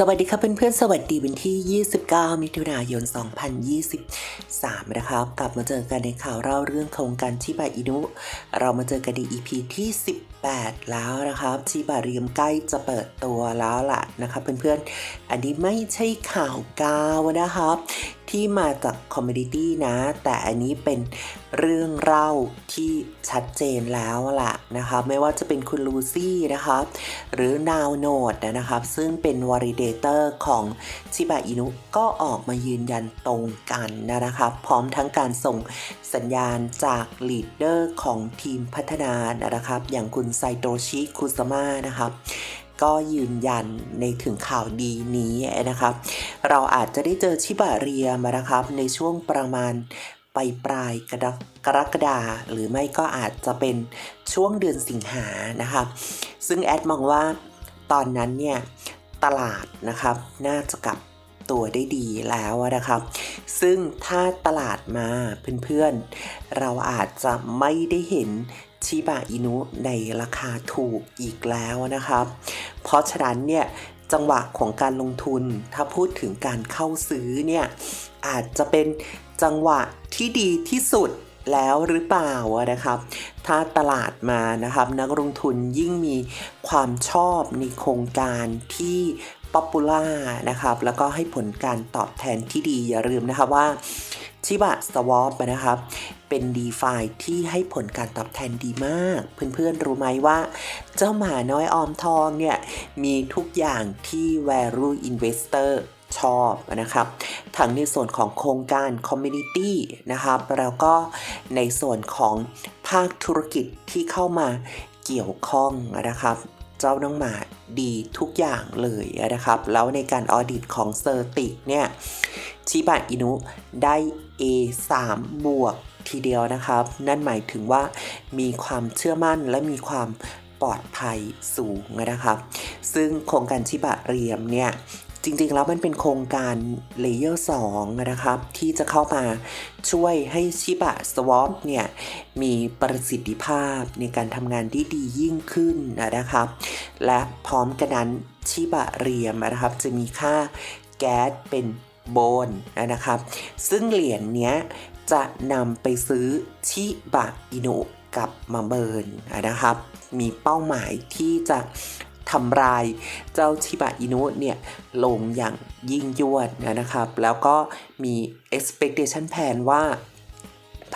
สวัสดีครับเพื่อนๆ สวัสดีวันที่ 29 มิถุนายน 2023 นะครับ กลับมาเจอกันในข่าวเล่าเรื่องโครงการชิบาอินุ เรามาเจอกันใน EP ที่ 8 แล้วนะครับชิบะเรียมใกล้จะเปิดตัวแล้วล่ะนะครับเพื่อนๆ อันนี้ไม่ใช่ข่าวกาวนะครับ ที่มาจากคอมมูนิตี้นะ แต่อันนี้เป็นเรื่องเล่าที่ชัดเจนแล้วล่ะนะครับ ไม่ว่าจะเป็นคุณลูซี่นะครับ หรือนาวโนดนะครับ ซึ่งเป็นวอริเดเตอร์ของชิบะอินุก็ออกมายืนยันตรงกันนะครับ พร้อมทั้งการส่งสัญญาณจากลีดเดอร์ของทีมพัฒนานะครับ อย่างคุณไซโตชิคุซามะนะครับก็ยืนยันในถึงข่าวดีนี้นะครับ เราอาจจะได้เจอชิบะเรียมานะครับ ในช่วงประมาณปลายปลายกรกกรกฎาหรือไม่ก็อาจจะเป็นช่วงเดือนสิงหานะครับ ซึ่งแอดมองว่าตอนนั้นเนี่ยตลาดนะครับน่าจะกลับตัวได้ดีแล้วนะครับ ซึ่งถ้าตลาดมาเพื่อนๆ เราอาจจะไม่ได้เห็น ชิบะอินุในราคาถูกอีกแล้วนะครับ เพราะฉะนั้นเนี่ยจังหวะของการลงทุน ถ้าพูดถึงการเข้าซื้อเนี่ยอาจจะเป็นจังหวะที่ดีที่สุดแล้วหรือเปล่านะครับ ถ้าตลาดมานะครับ นักลงทุนยิ่งมีความชอบในโครงการที่ป๊อปปูล่านะครับ แล้วก็ให้ผลการตอบแทนที่ดีอย่าลืมนะครับว่า ชิบะสวอปนะครับเป็น d e f าที่ให้ผลการตอบแทนดีมาก เพื่อนๆ รู้ไหมว่า เจ้าหมาน้อยออมทองเนี่ย มีทุกอย่างที่ value investor ชอบนะครับ ทั้งในส่วนของโครงการ community นะครับ แล้วก็ในส่วนของภาคธุรกิจที่เข้ามาเกี่ยวข้องนะครับ เจ้าน้องหมาดีทุกอย่างเลยนะครับ แล้วในการออดิตของเซอร์ติกเนี่ยชิบะอินุได้ A 3บวกทีเดียวนะครับ นั่นหมายถึงว่ามีความเชื่อมั่นและมีความปลอดภัยสูงนะครับ ซึ่งโครงการชิบะเรียมเนี่ย จริงๆ แล้วมันเป็นโครงการเลเยอร์2นะครับ ที่จะเข้ามาช่วยให้ชิบะสวอปเนี่ย มีประสิทธิภาพในการทำงานที่ดียิ่งขึ้นนะครับ และพร้อมกันนั้นชิบะเรียมนะครับ จะมีค่าแก๊สเป็นโบนนะครับ ซึ่งเหรียญเนี้ยจะนำไปซื้อชิบะอินุกับมาเบิร์นนะครับ มีเป้าหมายที่จะ ทำลายเจ้าชิบะอินุเนี่ยลงอย่างยิ่งยวดนะครับ แล้วก็มี expectation plan ว่า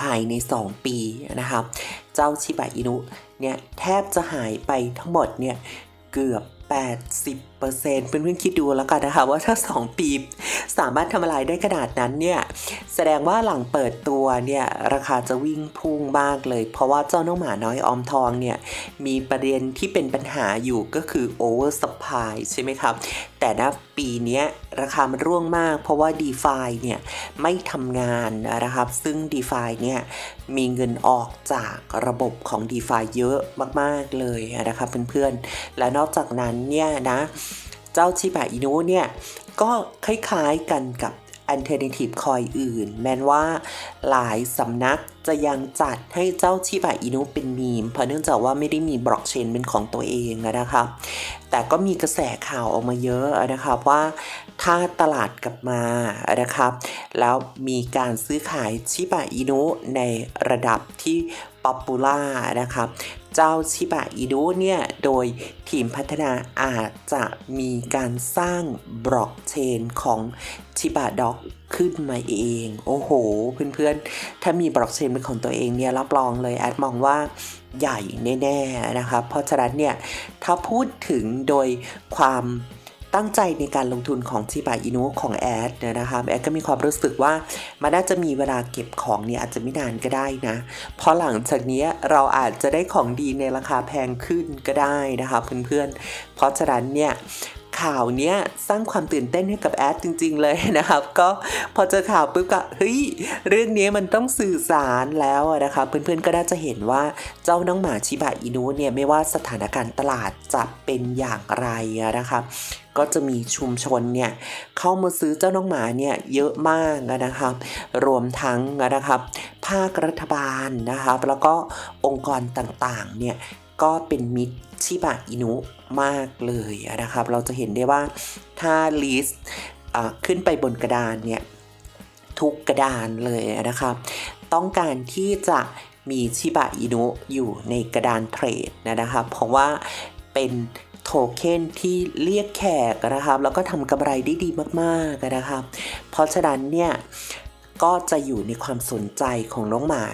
ภายใน 2 ปีนะครับ เจ้าชิบะอินุเนี่ยแทบจะหายไปทั้งหมดเนี่ยเกือบ 80 เพื่อนๆคิดดูแล้วกันนะคะ ว่าถ้า 2 ปีสามารถทำอะไรได้ขนาดนั้นเนี่ยแสดงว่าหลังเปิดตัวเนี่ยราคาจะวิ่งพุ่งมากเลย เพราะว่าเจ้าน้องหมาน้อยออมทองเนี่ยมีประเด็นที่เป็นปัญหาอยู่ก็คือ over supply ใช่ไหมครับ แต่ณปีนี้ราคามันร่วงมาก เพราะว่า d e f าเนี่ยไม่ทำงานนะครับ ซึ่ง d e f าเนี่ยมีเงินออกจากระบบของ d e f าเยอะมากๆเลยนะครับเพื่อนๆและนอกจากนั้นเนี่ยนะ เจ้าชิบะอินุเนี่ย ก็คล้ายๆกันกับ Alternative Coin อื่น แม้ว่าหลายสำนักจะยังจัดให้เจ้าชิบะอินุเป็นมีม เพราะเนื่องจากว่าไม่ได้มีบล็อกเชนเป็นของตัวเองนะครับ แต่ก็มีกระแสข่าวออกมาเยอะนะครับว่าถ้าตลาดกลับมานะครับ แล้วมีการซื้อขายชิบะอินุในระดับที่ ป๊อปปูล่านะครับ เจ้าชิบะอินุเนี่ย โดยทีมพัฒนาอาจจะมีการสร้างบล็อกเชนของชิบะด็อกขึ้นมาเอง โอ้โห เพื่อนๆ ถ้ามีบล็อกเชนเป็นของตัวเองเนี่ย รับรองเลยแอดมองว่าใหญ่แน่ ๆ นะครับ เพราะฉะนั้นเนี่ย ถ้าพูดถึงโดยความ ตั้งใจในการลงทุนของชิบะอินุของแอดเนี่ยนะคะแอดก็มีความรู้สึกว่ามันน่าจะมีเวลาเก็บของเนี่ยอาจจะไม่นานก็ได้นะ เพราะหลังจากนี้เราอาจจะได้ของดีในราคาแพงขึ้นก็ได้นะคะเพื่อนๆ เพราะฉะนั้นเนี่ย ข่าวเนี้ยสร้างความตื่นเต้นให้กับแอดจริง ๆ เลยนะครับ ก็พอเจอข่าวปุ๊บก็เฮ้ยเรื่องนี้มันต้องสื่อสารแล้วนะครับเพื่อนๆก็น่าจะเห็นว่าเจ้าน้องหมาชิบะอินุเนี่ยไม่ว่าสถานการณ์ตลาดจะเป็นอย่างไรนะครับก็จะมีชุมชนเนี่ยเข้ามาซื้อเจ้าน้องหมาเนี่ยเยอะมากนะครับ รวมทั้งนะครับ ภาครัฐบาลนะครับ แล้วก็องค์กรต่างๆเนี่ย ก็เป็นมิตรชิบะอินุมากเลยนะครับ เราจะเห็นได้ว่าถ้าลิสต์ขึ้นไปบนกระดานเนี่ยทุกกระดานเลยนะครับ ต้องการที่จะมีชิบะอินุอยู่ในกระดานเทรดนะครับ เพราะว่าเป็นโทเค็นที่เรียกแขกนะครับ แล้วก็ทำกำไรได้ดีมากๆนะครับ เพราะฉะนั้นเนี่ยก็จะอยู่ในความสนใจของน้องหมา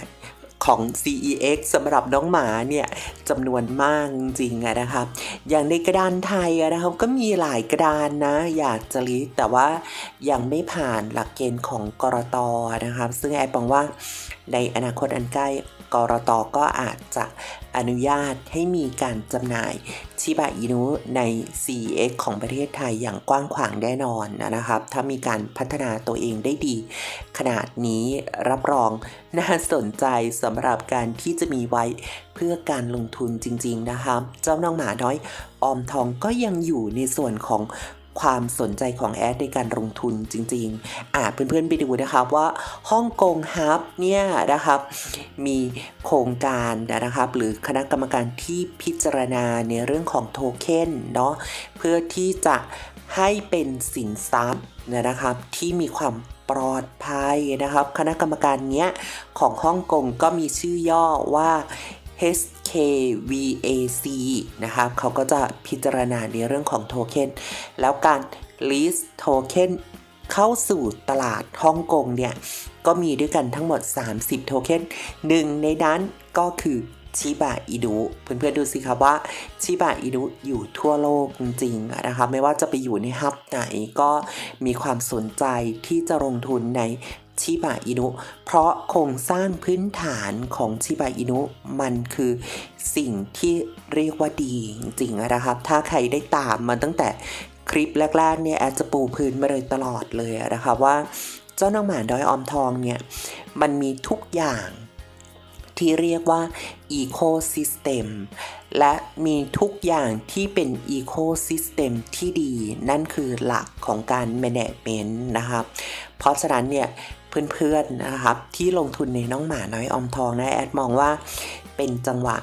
ของ CEX สำหรับน้องหมาเนี่ยจำนวนมากจริงๆนะครับ อย่างในกระดานไทยนะครับก็มีหลายกระดานนะ อยากจะลิสต์แต่ว่ายังไม่ผ่านหลักเกณฑ์ของกรตนะครับ ซึ่งแอบมองว่าในอนาคตอันใกล้กรตก็อาจจะอนุญาตให้มีการจำหน่าย ชิบะอินุใน CEX ของประเทศไทยอย่างกว้างขวางแน่นอนนะครับ ถ้ามีการพัฒนาตัวเองได้ดี ขนาดนี้รับรองน่าสนใจสำหรับการที่จะมีไว้เพื่อการลงทุนจริง ๆ นะครับ เจ้าน้องหมาน้อยออมทองก็ยังอยู่ในส่วนของ ความสนใจของแอดในการลงทุนจริงๆ อ่าเพื่อนๆไปดูนะครับว่าฮ่องกงฮับเนี่ยนะครับ มีโครงการนะครับ หรือคณะกรรมการที่พิจารณาในเรื่องของโทเค็นเนาะเพื่อที่จะให้เป็นสินทรัพย์นะครับที่มีความปลอดภัยนะครับ คณะกรรมการเนี้ยของฮ่องกงก็มีชื่อย่อว่า KVAC นะครับเขาก็จะพิจารณาในเรื่องของโทเค็นแล้วการ list โทเค็นเข้าสู่ตลาดฮ่องกงเนี่ย ก็มีด้วยกันทั้งหมด 30 โทเค็นหนึ่งในนั้นก็คือชิบะอินุเพื่อนๆดูสิครับว่าชิบะอินุอยู่ทั่วโลกจริงๆนะครับไม่ว่าจะไปอยู่ในฮับไหนก็มีความสนใจที่จะลงทุนใน ชิบะอินุ เพราะโครงสร้างพื้นฐานของชิบะอินุมันคือสิ่งที่เรียกว่าดีจริงๆนะครับ ถ้าใครได้ตามมาตั้งแต่คลิปแรกๆเนี่ยแอดจะปูพื้นมาเลยตลอดเลยนะครับว่าเจ้าน้องหมาดอยออมทองเนี่ย มันมีทุกอย่างที่เรียกว่า Ecosystem และมีทุกอย่างที่เป็น Ecosystem ที่ดี นั่นคือหลักของการ Management นะครับ เพราะฉะนั้นเนี่ย เพื่อนๆนะครับที่ลงทุนในน้องหมาน้อยออมทองนะแอดมองว่าเป็นจังหวะ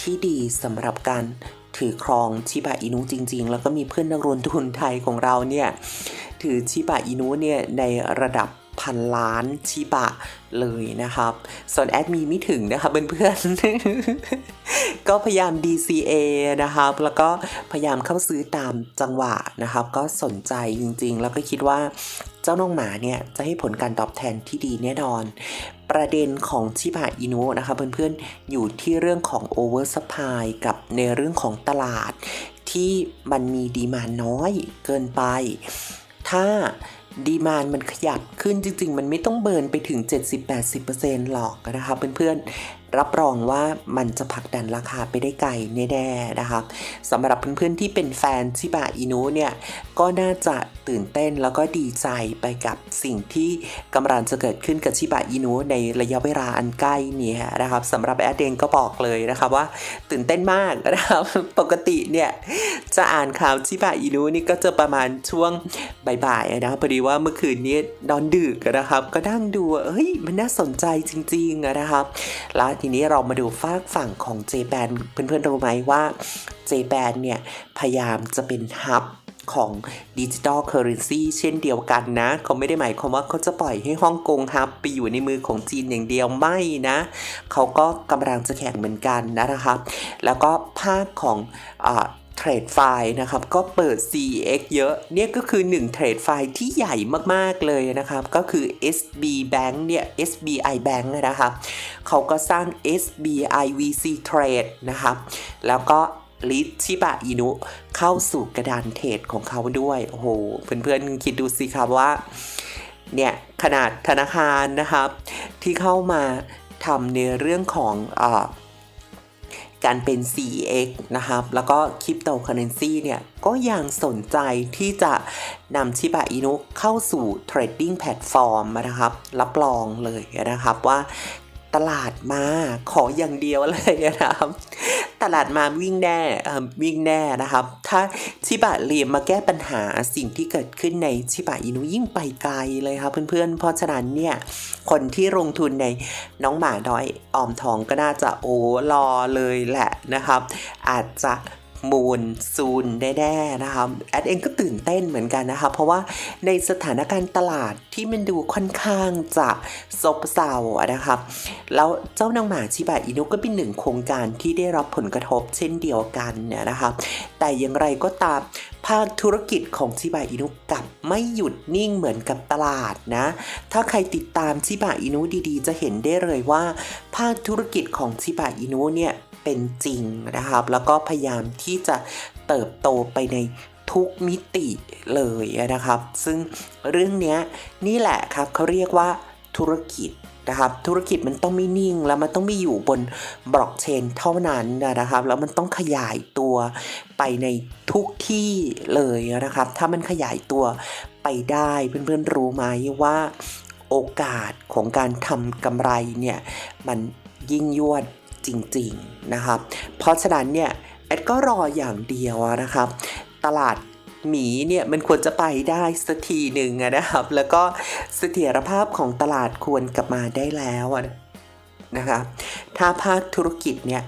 ที่ดีสำหรับการถือครองชิบะอินุจริง ๆ แล้วก็มีเพื่อนนักลงทุนไทยของเราเนี่ยถือชิบะอินุเนี่ยในระดับ พันล้านชิบะเลยนะครับ ส่วนแอดมีไม่ถึงนะครับเพื่อนๆ ก็พยายาม DCA นะครับ แล้วก็พยายามเข้าซื้อตามจังหวะนะครับ ก็สนใจจริงๆ แล้วก็คิดว่าเจ้าน้องหมาเนี่ย จะให้ผลการตอบแทนที่ดีแน่นอน ประเด็นของชิบะอินุนะคะเพื่อนๆ อยู่ที่เรื่องของ over supply กับในเรื่องของตลาด ที่มันมีดีมานน้อยเกินไป ถ้า ดีมานมันขยับขึ้นจริง ๆ มันไม่ต้องเบิร์นไปถึง 70-80%หรอกนะคะเพื่อนๆ รับรองว่ามันจะผลักดันราคาไปได้ไกลแน่ๆนะครับสำหรับเพื่อนๆที่เป็นแฟนชิบะอินุเนี่ยก็น่าจะตื่นเต้นแล้วก็ดีใจไปกับสิ่งที่กำลังจะเกิดขึ้นกับชิบะอินุในระยะเวลาอันใกล้เนี่ยนะครับสำหรับแอดเองก็บอกเลยนะครับว่าตื่นเต้นมากนะครับปกติเนี่ยจะอ่านข่าวชิบะอินุนี่ก็จะประมาณช่วงบ่ายๆนะครับพอดีว่าเมื่อคืนนี้นอนดึกนะครับ ก็นั่งดูเฮ้ยมันน่าสนใจจริงๆนะครับแล้วทีนี้เรามาดูฝากฝั่งของ j b a n เพื่อนๆรู้ไหมว่า j b a n เนี่ย พยายามจะเป็นฮับของดิจิตอลเคอร์เรนซีเช่นเดียวกันนะ เขาไม่ได้หมายความว่าเขาจะปล่อยให้ฮ่องกงฮับไปอยู่ในมือของจีนอย่างเดียวไม่นะ เขาก็กำลังจะแข่งเหมือนกันนะครับ แล้วก็ภาคของอ เทรดไฟล์นะครับ ก็เปิด CX เยอะ เนี่ยก็คือ1เทรดไฟล์ที่ใหญ่มากๆเลยนะครับ ก็คือ SB Bank เนี่ย SBI Bank นะครับเขาก็สร้าง SBI VC Trade นะครับ แล้วก็ลิชิบะอินุเข้าสู่กระดานเทรดของเขาด้วย โอ้โห เพื่อนๆ คิดดูสิครับว่า เนี่ย ขนาดธนาคารนะครับ ที่เข้ามาทำในเรื่องของอ่า การเป็น CEX นะครับ แล้วก็คริปโตเคอเรนซีเนี่ย ก็ยังสนใจที่จะนำชิบะอินุเข้าสู่เทรดดิ้งแพลตฟอร์มนะครับ รับรองเลยนะครับว่าตลาดมาขออย่างเดียวเลยนะครับ ตลาดมาวิ่งแน่อ่อวิ่งแน่นะครับ ถ้าชิบะเรียมมาแก้ปัญหาสิ่งที่เกิดขึ้นในชิบะอินุยิ่งไปไกลเลยครับเพื่อนๆ เพราะฉะนั้นเนี่ยคนที่ลงทุนในน้องหมาน้อยออมทองก็น่าจะโอ้รอเลยแหละนะครับ อาจจะ มูลซูนแน่ๆนะครับแอดเองก็ตื่นเต้นเหมือนกันนะครับเพราะว่าในสถานการณ์ตลาดที่มันดูค่อนข้างจะซบเซาอะนะครับแล้วเจ้านางหมาชิบะอินุก็เป็นหนึ่งโครงการที่ได้รับผลกระทบเช่นเดียวกันเนี่ยนะครับแต่อย่างไรก็ตามภาคธุรกิจของชิบะอินุกลับไม่หยุดนิ่งเหมือนกับตลาดนะ ถ้าใครติดตามชิบะอินุดีๆ จะเห็นได้เลยว่า ภาคธุรกิจของชิบะอินุเนี่ย เป็นจริงนะครับ แล้วก็พยายามที่จะเติบโตไปในทุกมิติเลยนะครับ ซึ่งเรื่องนี้นี่แหละครับเขาเรียกว่าธุรกิจนะครับธุรกิจมันต้องไม่นิ่งแล้วมันต้องไม่อยู่บนบล็อกเชนเท่านั้นนะครับ แล้วมันต้องขยายตัวไปในทุกที่เลยนะครับ ถ้ามันขยายตัวไปได้เพื่อนๆรู้ไหมว่าโอกาสของการทำกำไรเนี่ยมันยิ่งยวด จริงๆนะครับ เพราะฉะนั้นเนี่ยแอดก็รออย่างเดียวนะครับ ตลาดหมีเนี่ยมันควรจะไปได้สักทีหนึ่งนะครับ แล้วก็เสถียรภาพของตลาดควรกลับมาได้แล้วนะครับ ถ้าภาคธุรกิจเนี่ย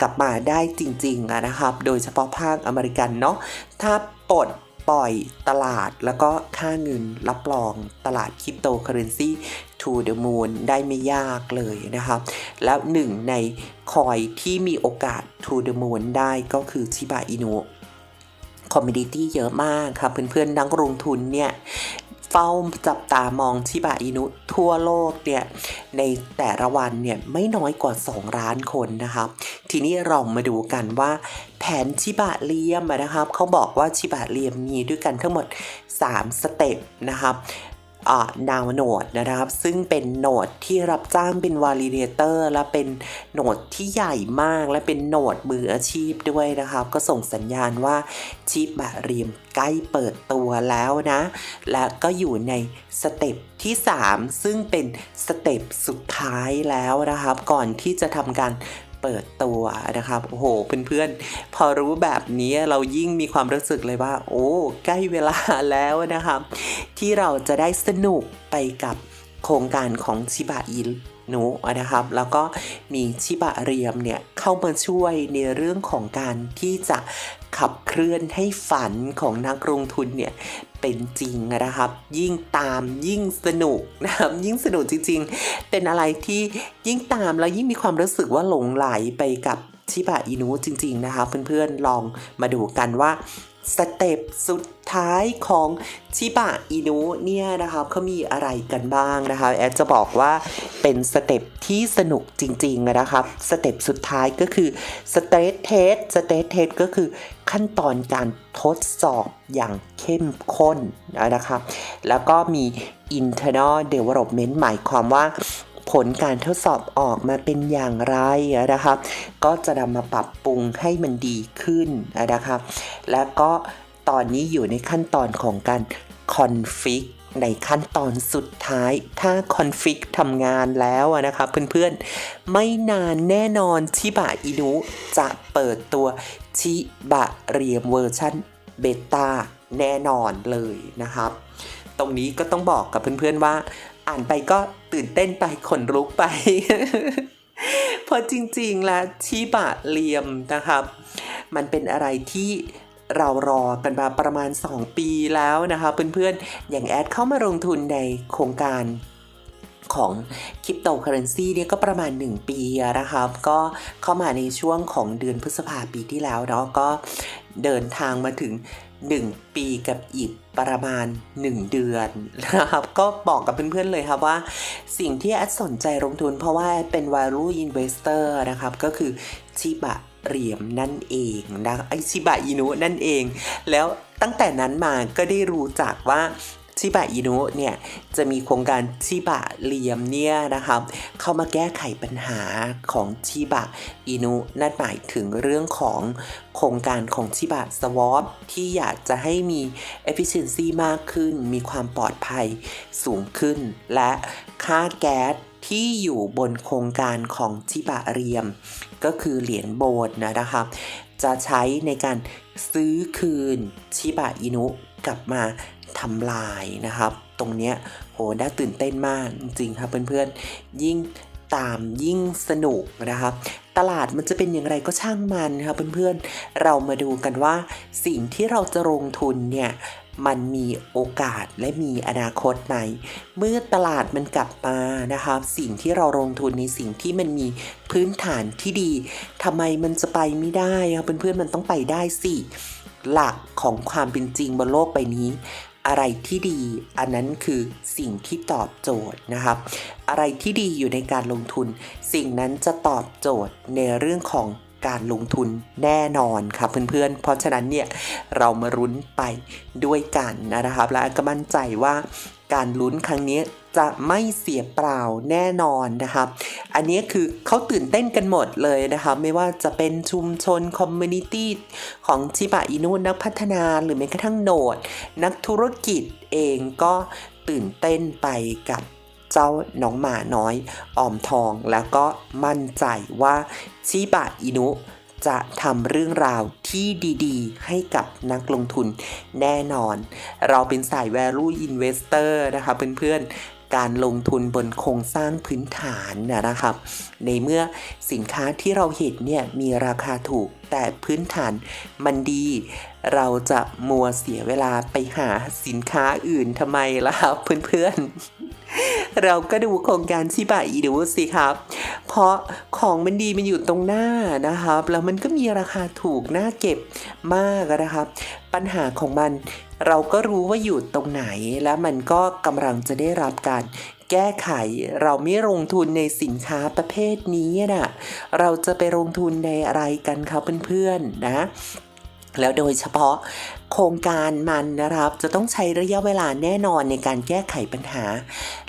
กลับมาได้จริงๆนะครับ โดยเฉพาะภาคอเมริกันเนาะถ้าปลด ปล่อยตลาดแล้วก็ค่าเงินรับรองตลาดคริปโตเคอเรนซี to the moon ได้ไม่ยากเลยนะครับ แล้วหนึ่งในคอยที่มีโอกาส to the moon ได้ก็คือชิบะอินุคอมมิดิตี้เยอะมากครับเพื่อนๆนักลงทุนเนี่ย เฝ้าจับตามองชิบะอินุทั่วโลกเนี่ยในแต่ละวันเนี่ยไม่น้อยกว่า 2 ล้านคนนะคะทีนี้เรามาดูกันว่าแผนชิบะเลียมนะครับเขาบอกว่าชิบะเลียมมีด้วยกันทั้งหมด 3 สเต็ปนะครับ ดาวโหนดนะครับ ซึ่งเป็นโหนดที่รับจ้างเป็นวาลิเดเตอร์และเป็นโหนดที่ใหญ่มากและเป็นโหนดมืออาชีพด้วยนะครับ ก็ส่งสัญญาณว่าชิบะรีมใกล้เปิดตัวแล้วนะ และก็อยู่ในสเต็ปที่ 3 ซึ่งเป็นสเต็ปสุดท้ายแล้วนะครับ ก่อนที่จะทำการ เปิดตัวนะครับโอ้โหเพื่อนๆพอรู้แบบนี้เรายิ่งมีความรู้สึกเลยว่า โอ้ใกล้เวลาแล้วนะครับ ที่เราจะได้สนุกไปกับโครงการของชิบะอินุนะครับ แล้วก็มีชิบะเรียมเนี่ยเข้ามาช่วยในเรื่องของการที่จะขับเคลื่อนให้ฝันของนักลงทุนเนี่ย เป็นจริงนะครับ ยิ่งตามยิ่งสนุกนะครับยิ่งสนุกจริง ๆ เป็นอะไรที่ยิ่งตามแล้วยิ่งมีความรู้สึกว่าหลงไหลไปกับชิบะอินุจริง ๆ นะคะเพื่อนๆลองมาดูกันว่า สเต็ปสุดท้ายของชิบะอินุเนี่ยนะครับเขามีอะไรกันบ้างนะคะแอดจะบอกว่าเป็นสเต็ปที่สนุกจริงๆนะครับสเต็ปสุดท้ายก็คือสเตทเทสสเตทเทสก็คือขั้นตอนการทดสอบอย่างเข้มข้นนะครับแล้วก็มี internal development หมายความว่า ผลการทดสอบออกมาเป็นอย่างไรนะครับ ก็จะนำมาปรับปรุงให้มันดีขึ้นนะครับ แล้วก็ตอนนี้อยู่ในขั้นตอนของการคอนฟิกในขั้นตอนสุดท้าย ถ้าคอนฟิกทำงานแล้วนะครับเพื่อนๆ ไม่นานแน่นอนชิบะอินุจะเปิดตัวชิบะเรียมเวอร์ชันเบต้าแน่นอนเลยนะครับ ตรงนี้ก็ต้องบอกกับเพื่อนๆว่า อ่านไปก็ตื่นเต้นไปขนลุกไป เพราะจริงๆแล้วชิบะเรียมนะครับ มันเป็นอะไรที่เรารอกันมาประมาณ 2 ปีแล้วนะคะเพื่อนๆ อย่างแอดเข้ามาลงทุนในโครงการของคริปโตเคอเรนซีเนี่ยก็ประมาณ 1 ปีนะครับ ก็เข้ามาในช่วงของเดือนพฤษภาปีที่แล้วเนาะก็เดินทางมาถึง 1 ปีกับอีก ประมาณ 1 เดือนนะครับ ก็บอกกับเพื่อนๆเลยครับว่า สิ่งที่แอดสนใจลงทุนเพราะว่าเป็น value investor นะครับ ก็คือชิบะเหรียมนั่นเองนะไอชิบะอินุนั่นเอง แล้วตั้งแต่นั้นมาก็ได้รู้จักว่า ชิบะอินุเนี่ยจะมีโครงการชิบะเหลียมเนี่ยนะครับเข้ามาแก้ไขปัญหาของชิบะอินุนั่นหมายถึงเรื่องของโครงการของชิบะสวอปที่อยากจะให้มี efficiency มากขึ้น มีความปลอดภัยสูงขึ้น และค่าแก๊สที่อยู่บนโครงการของชิบะเรียม ก็คือเหรียญโบนนะครับ จะใช้ในการซื้อคืนชิบะอินุกลับมา ทำลายนะครับ ตรงเนี้ยโหน่าตื่นเต้นมากจริงครับเพื่อนๆ ยิ่งตามยิ่งสนุกนะครับ ตลาดมันจะเป็นอย่างไรก็ช่างมันครับเพื่อนๆ เรามาดูกันว่าสิ่งที่เราจะลงทุนเนี่ยมันมีโอกาสและมีอนาคตไหม เมื่อตลาดมันกลับมานะครับ สิ่งที่เราลงทุนในสิ่งที่มันมีพื้นฐานที่ดีทำไมมันจะไปไม่ได้ครับเพื่อนๆมันต้องไปได้สิหลักของความเป็นจริงบนโลกใบนี้ อะไรที่ดี อันนั้นคือสิ่งที่ตอบโจทย์นะครับ อะไรที่ดีอยู่ในการลงทุน สิ่งนั้นจะตอบโจทย์ในเรื่องของการลงทุนแน่นอนครับเพื่อนๆ เพราะฉะนั้นเนี่ยเรามารุ้นไปด้วยกันนะครับ และก็มั่นใจว่าการลุ้นครั้งนี้ จะไม่เสียเปล่าแน่นอนนะครับ อันนี้คือเขาตื่นเต้นกันหมดเลยนะครับไม่ว่าจะเป็นชุมชนคอมมูนิตี้ของชิบะอินุนักพัฒนาหรือแม้กระทั่งโนด นักธุรกิจเองก็ตื่นเต้นไปกับเจ้าน้องหมาน้อยออมทอง แล้วก็มั่นใจว่าชิบะอินุจะทำเรื่องราวที่ดีๆ ให้กับนักลงทุนแน่นอน เราเป็นสาย value investor นะคะเพื่อนๆ การลงทุนบนโครงสร้างพื้นฐานนะครับ ในเมื่อสินค้าที่เราเห็นเนี่ยมีราคาถูกแต่พื้นฐานมันดี เราจะมัวเสียเวลาไปหาสินค้าอื่นทำไมล่ะครับเพื่อนๆ เราก็ดูโครงการชิบะอีดูสิครับ เพราะของมันดีมันอยู่ตรงหน้านะครับ แล้วมันก็มีราคาถูกน่าเก็บมากนะครับ ปัญหาของมัน เราก็รู้ว่าอยู่ตรงไหน และมันก็กำลังจะได้รับการแก้ไข เราไม่ลงทุนในสินค้าประเภทนี้นะเราจะไปลงทุนในอะไรกันครับเพื่อนๆนะแล้วโดยเฉพาะโครงการมันนะครับ จะต้องใช้ระยะเวลาแน่นอนในการแก้ไขปัญหา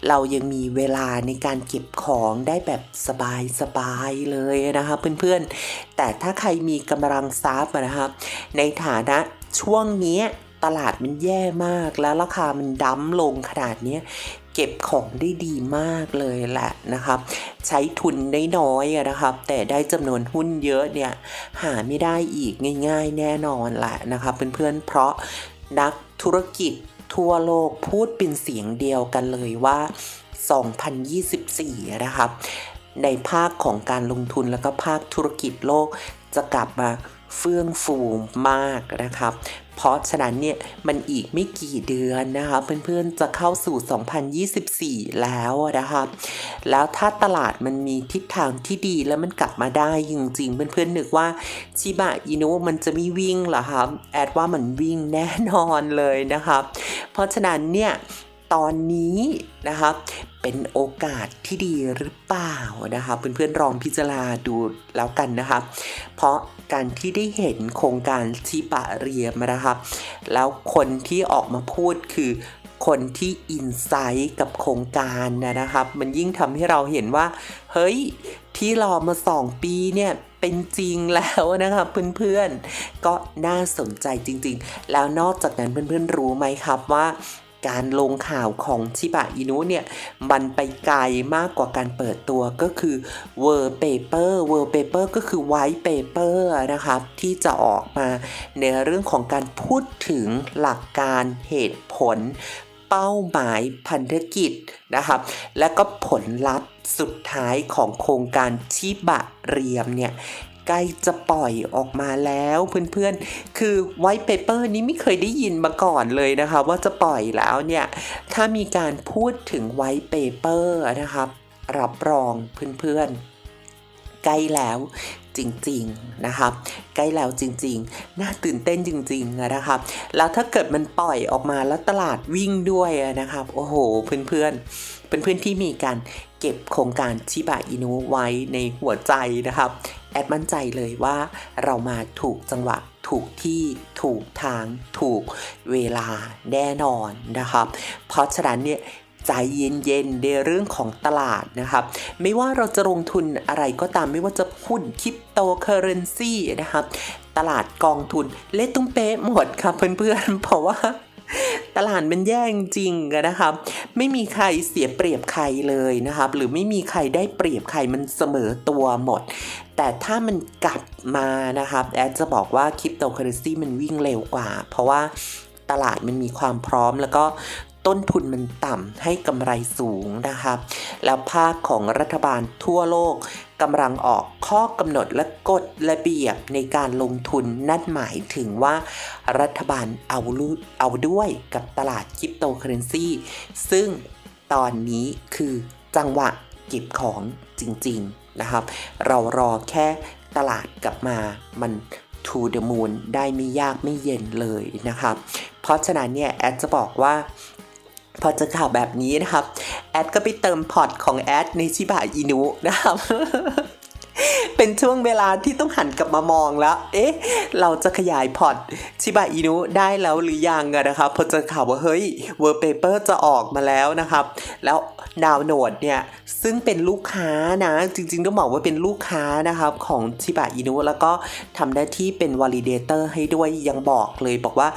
เรายังมีเวลาในการเก็บของได้แบบสบายๆเลยนะครับเพื่อนๆ แต่ถ้าใครมีกำลังทรัพย์นะครับ ในฐานะช่วงนี้ ตลาดมันแย่มากแล้วราคามันดั้มลงขนาดนี้เก็บของได้ดีมากเลยแหละนะครับ ใช้ทุนได้น้อยๆนะครับ แต่ได้จำนวนหุ้นเยอะเนี่ยหาไม่ได้อีกง่าย ๆ แน่นอนแหละนะครับเพื่อนๆเพราะนักธุรกิจทั่วโลกพูดเป็นเสียงเดียวกันเลยว่า 2024 นะครับ ในภาคของการลงทุนแล้วก็ภาคธุรกิจโลกจะกลับมาเฟื่องฟูมากนะครับ เพราะฉะนั้นเนี่ยมันอีกไม่กี่เดือนนะคะเพื่อนๆจะเข้าสู่ 2024 แล้วนะครับแล้วถ้าตลาดมันมีทิศทางที่ดีแล้วมันกลับมาได้จริงๆ เพื่อนๆนึกว่าชิบะอินุมันจะไม่วิ่งเหรอครับแอดว่ามันวิ่งแน่นอนเลยนะครับเพราะฉะนั้นเนี่ยตอนนี้นะครับ เป็นโอกาสที่ดีหรือเปล่านะครับเพื่อนๆลองพิจารณาดูแล้วกันนะครับเพราะการที่ได้เห็นโครงการชิบะเรียมนะครับ แล้วคนที่ออกมาพูดคือคนที่อินไซต์กับโครงการนะนะครับ มันยิ่งทำให้เราเห็นว่า เฮ้ย ที่รอมาสองปีเนี่ยเป็นจริงแล้วนะครับเพื่อนๆ ก็น่าสนใจจริง ๆ แล้วนอกจากนั้นเพื่อนๆรู้ไหมครับว่า การลงข่าวของชิบะอินุเนี่ย มันไปไกลมากกว่าการเปิดตัวก็คือ World Paper World Paper ก็คือ White Paper นะครับ ที่จะออกมาในเรื่องของการพูดถึงหลักการเหตุผลเป้าหมายพันธกิจนะครับ และก็ผลลัพธ์สุดท้ายของโครงการชิบะเรียมเนี่ย ใกล้จะปล่อยออกมาแล้วเพื่อนๆ คือไว t ์เปเปอร์นี้ไม่เคยได้ยินมาก่อนเลยนะคะ ว่าจะปล่อยแล้วเนี่ย ถ้ามีการพูดถึงไว t ์เปเปอร์นะครับ รับรองเพื่อนๆ ใกล้แล้ว จริงๆนะครับใกล้แล้วจริงๆ น่าตื่นเต้นจริงๆนะครับแล้วถ้าเกิดมันปล่อยออกมาแล้วตลาดวิ่งด้วยนะครับโอ้โหเพื่อนๆเป็นเพื่อนที่มีการเก็บโครงการชิบะอินุไว้ในหัวใจนะครับ แอดมั่นใจเลยว่าเรามาถูกจังหวะถูกที่ถูกทางถูกเวลาแน่นอนนะครับ เพราะฉะนั้นเนี่ย ใจเย็นๆในเรื่องของตลาดนะครับไม่ว่าเราจะลงทุนอะไรก็ตามไม่ว่าจะหุ้นคริปโตเคอเรนซีนะครับตลาดกองทุนเละตุ้มเป๊ะหมดครับเพื่อนๆเพราะว่าตลาดมันแย่จริงๆนะครับ ไม่มีใครเสียเปรียบใครเลยนะครับ หรือไม่มีใครได้เปรียบใครมันเสมอตัวหมด แต่ถ้ามันกลับมานะครับ แอดจะบอกว่าคริปโตเคอเรนซีมันวิ่งเร็วกว่า เพราะว่าตลาดมันมีความพร้อมแล้วก็ ต้นทุนมันต่ำให้กำไรสูงนะครับแล้วภาคของรัฐบาลทั่วโลกกำลังออกข้อกำหนดและกฎระเบียบในการลงทุนนั่นหมายถึงว่า รัฐบาลเอาเอาด้วยกับตลาดคริปโตเคอเรนซีซึ่งตอนนี้คือจังหวะเก็บของจริงๆนะครับ เรารอแค่ตลาดกลับมามัน to the moon ได้ไม่ยากไม่เย็นเลยนะครับ เพราะฉะนั้นเนี่ยแอดจะบอกว่า พอเจะข่าวแบบนี้นะครับ แอดก็ไปเติมพอร์ตของแอดในชิบะอินุนะครับ เป็นช่วงเวลาที่ต้องหันกลับมามองแล้ว เอ๊ะ เราจะขยายพอร์ตชิบะอินุได้แล้วหรือยังนะครับ พอเจอข่าวว่าเฮ้ยเวอร์เปเปอร์จะออกมาแล้วนะครับ แล้วดาวน์โหนดเนี่ย ซึ่งเป็นลูกค้านะ จริงๆ ต้องบอกว่าเป็นลูกค้านะครับของชิบะอินุแล้วก็ทำหน้าที่เป็นวอลิเดเตอร์ให้ด้วยยังบอกเลยบอกว่า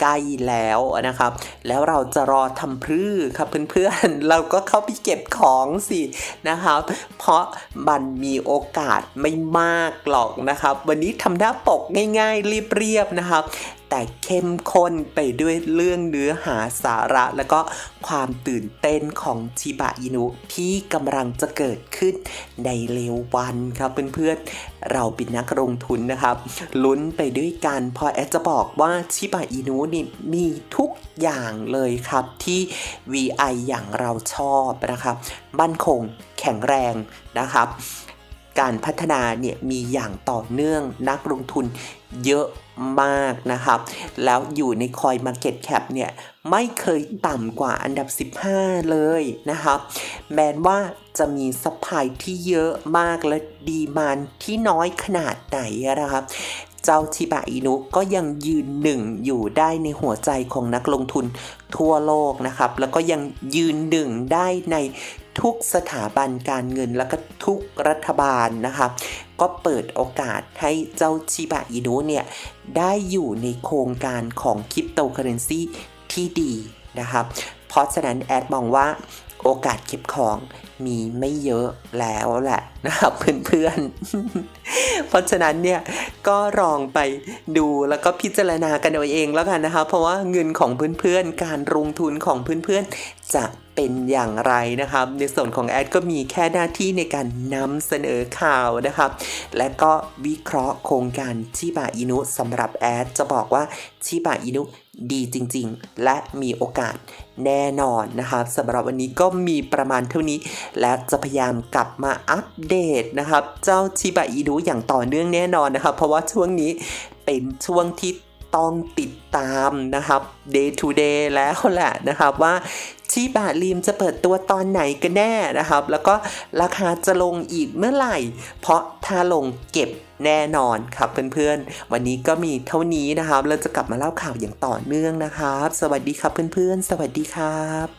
ใกล้แล้วนะครับ แล้วเราจะรอทำพรือครับเพื่อนๆ เราก็เข้าไปเก็บของสินะครับ เพราะมันมีโอกาสไม่มากหรอกนะครับ วันนี้ทำหน้าปกง่ายๆเรียบๆนะครับ แต่เข้มข้นไปด้วยเรื่องเนื้อหาสาระ แล้วก็ความตื่นเต้นของชิบะอินุที่กำลังจะเกิดขึ้นในเร็ววันครับเพื่อนๆเราเป็นนักลงทุนนะครับ ลุ้นไปด้วยกันพอแอดจะบอกว่าชิบะอินุนี่มีทุกอย่างเลยครับที่ VI อย่างเราชอบนะครับมั่นคงแข็งแรงนะครับ การพัฒนาเนี่ยมีอย่างต่อเนื่องนักลงทุนเยอะ มากนะครับ แล้วอยู่ในคอย Market Cap เนี่ยไม่เคยต่ำกว่าอันดับ 15 เลยนะครับแม้ว่าจะมีสปายที่เยอะมากและดีมานที่น้อยขนาดไหนนะครับเจ้าชิบะอินุก็ยังยืนหนึ่งอยู่ได้ในหัวใจของนักลงทุนทั่วโลกนะครับ แล้วก็ยังยืนหนึ่งได้ใน ทุกสถาบันการเงินแล้วก็ทุกรัฐบาลนะครับก็เปิดโอกาสให้เจ้าชิบะอินุเนี่ย ได้อยู่ในโครงการของคริปโตเคอเรนซีที่ดีนะครับเพราะฉะนั้นแอดมองว่าโอกาสเก็บของ มีไม่เยอะแล้วแหละนะครับเพื่อนๆ เพราะฉะนั้นเนี่ยก็ลองไปดูแล้วก็พิจารณากันเอาเองแล้วกันนะคะ เพราะว่าเงินของเพื่อนๆ การลงทุนของเพื่อนๆ จะเป็นอย่างไรนะครับ ในส่วนของแอดก็มีแค่หน้าที่ในการนำเสนอข่าวนะครับ และก็วิเคราะห์โครงการชิบะอินุสำหรับแอดจะบอกว่าชิบะอินุดีจริงๆ และมีโอกาสแน่นอนนะครับสำหรับวันนี้ก็มีประมาณเท่านี้และจะพยายามกลับมาอัปเดตนะครับ เจ้าชิบะอินุอย่างต่อเนื่องแน่นอนนะครับ เพราะว่าช่วงนี้เป็นช่วงที่ต้องติดตามนะครับ day to day แล้วแหละนะครับว่าชิบะรีมจะเปิดตัวตอนไหนกันแน่นะครับ แล้วก็ราคาจะลงอีกเมื่อไหร่ เพราะถ้าลงเก็บแน่นอนครับเพื่อนๆ วันนี้ก็มีเท่านี้นะครับ เราจะกลับมาเล่าข่าวอย่างต่อเนื่องนะครับ สวัสดีครับเพื่อนๆ สวัสดีครับ